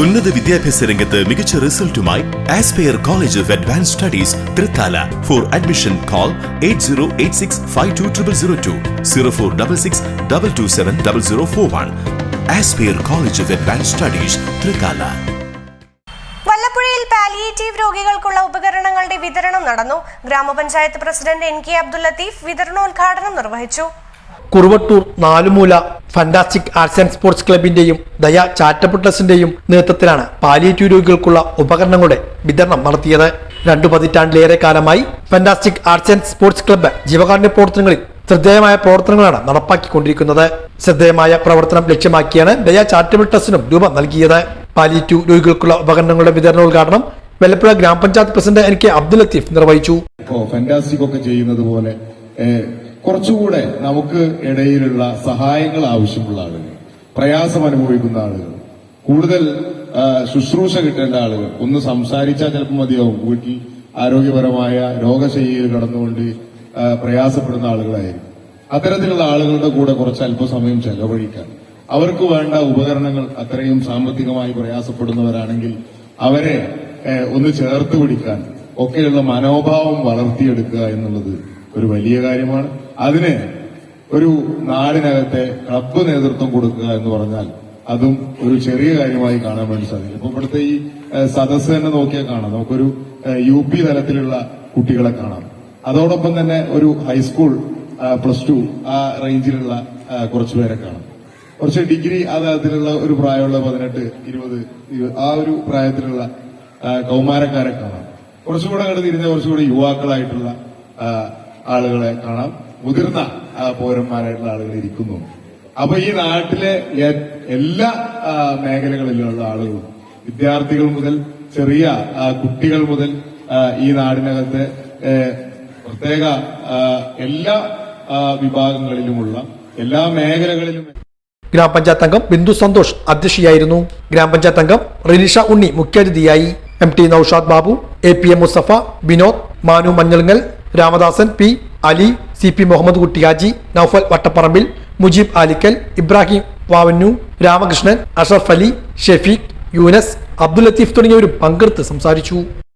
ഉന്നത വിദ്യാഭ്യാസ രംഗത്ത് മികച്ച റിസൾട്ടുമായി aspire college of advance studies Thrithala. For admission call eight zero eight six five two triple zero two zero four double six double two seven double zero four one aspire college of advance studies Thrithala. വല്ലപ്പുഴയിൽ palliative രോഗികൾക്കുള്ള ഉപകരണങ്ങളുടെ വിതരണം നടന്നു. Grama panchayat president N K Abdul Latheef വിതരണോദ്ഘാടനം നിർവഹിച്ചു. Kuruvattur Nalumoola fantastic arts and sports ക്ലബിന്റെയും Daya charitable നേതൃത്വത്തിലാണ് palliative രോഗികൾക്കുള്ള ഉപകരണങ്ങളുടെ വിതരണം നടത്തിയത്. രണ്ടു പതിറ്റാണ്ടിലേറെ കാലമായി fantastic arts and sports club ജീവകാരുണ്യ പ്രവർത്തനങ്ങളിൽ ശ്രദ്ധേയമായ പ്രവർത്തനങ്ങളാണ് നടപ്പാക്കിക്കൊണ്ടിരിക്കുന്നത്. ശ്രദ്ധേയമായ പ്രവർത്തനം ലക്ഷ്യമാക്കിയാണ് ദയ ചാരിറ്റബിൾ ട്രസ്റ്റിനും രൂപം നൽകിയത്. പാലിയേറ്റീവ് രോഗികൾക്കുള്ള ഉപകരണങ്ങളുടെ വിതരണ ഉദ്ഘാടനം Vellappuzha grama panchayat president N K Abdul Latheef നിർവഹിച്ചു. ഫാന്റാസ്റ്റിക് ഒക്കെ ചെയ്യുന്നത് പോലെ കുറച്ചുകൂടെ നമുക്ക് ഇടയിലുള്ള സഹായങ്ങൾ ആവശ്യമുള്ള ആളുകൾ പ്രയാസം അനുഭവിക്കുന്ന ആളുകൾ കൂടുതൽ ശുശ്രൂഷ കിട്ടേണ്ട ആളുകൾ. ഒന്ന് സംസാരിച്ചാൽ ചിലപ്പോൾ മതിയാവും. വീട്ടിൽ ആരോഗ്യപരമായ രോഗശൈലിയിൽ കടന്നുകൊണ്ട് പ്രയാസപ്പെടുന്ന ആളുകളായിരിക്കും. അത്തരത്തിലുള്ള ആളുകളുടെ കൂടെ കുറച്ച് അല്പസമയം ചെലവഴിക്കാൻ. അവർക്ക് വേണ്ട ഉപകരണങ്ങൾ അത്രയും സാമ്പത്തികമായി പ്രയാസപ്പെടുന്നവരാണെങ്കിൽ അവരെ ഒന്ന് ചേർത്ത് പിടിക്കാൻ ഒക്കെയുള്ള മനോഭാവം വളർത്തിയെടുക്കുക എന്നുള്ളത് ഒരു വലിയ കാര്യമാണ്. അതിന് ഒരു നാടിനകത്തെ ക്ലബ്ബ് നേതൃത്വം കൊടുക്കുക എന്ന് പറഞ്ഞാൽ അതും ഒരു ചെറിയ കാര്യമായി കാണാൻ വേണ്ടി സാധിക്കും. ഇപ്പൊ ഇവിടുത്തെ ഈ സദസ് തന്നെ നോക്കിയാൽ കാണാം. നമുക്കൊരു യു പി തലത്തിലുള്ള കുട്ടികളെ കാണാം. അതോടൊപ്പം തന്നെ ഒരു ഹൈസ്കൂൾ പ്ലസ് ടു ആ റേഞ്ചിലുള്ള കുറച്ചുപേരെ പേരെ കാണാം. കുറച്ച് ഡിഗ്രി ആ തലത്തിലുള്ള ഒരു പ്രായമുള്ള പതിനെട്ട് ഇരുപത് ആ ഒരു പ്രായത്തിലുള്ള കൗമാരക്കാരെ കാണാം. കുറച്ചുകൂടെ അങ്ങോട്ട് തിരിഞ്ഞ കുറച്ചുകൂടി യുവാക്കളായിട്ടുള്ള ആളുകളെ കാണാം. മുതിർന്ന പൗരന്മാരായിട്ടുള്ള ആളുകൾ ഇരിക്കുന്നു. അപ്പൊ ഈ നാട്ടിലെ എല്ലാ മേഖലകളിലുള്ള ആളുകളും വിദ്യാർത്ഥികൾ മുതൽ ചെറിയ കുട്ടികൾ മുതൽ ഈ നാടിനകത്ത് പ്രത്യേക എല്ലാ വിഭാഗങ്ങളിലുമുള്ള എല്ലാ മേഖലകളിലും ഗ്രാമപഞ്ചായത്ത് അംഗം ബിന്ദു സന്തോഷ് അധ്യക്ഷയായിരുന്നു. ഗ്രാമപഞ്ചായത്ത് അംഗം റിനിഷ ഉണ്ണി മുഖ്യാതിഥിയായി. M T Naushad Babu A P M Musafa Vinod Manu Manjalangal Ramadasan P Ali C P Muhammad Kuttiyaji Naufal Vattaparambil Mujeeb Alikkal Ibrahim Vavannu Ramakrishnan Ashraf Ali Shefeeq Yunus Abdul Latheef തുടങ്ങിയവരും പങ്കെടുത്ത് സംസാരിച്ചു.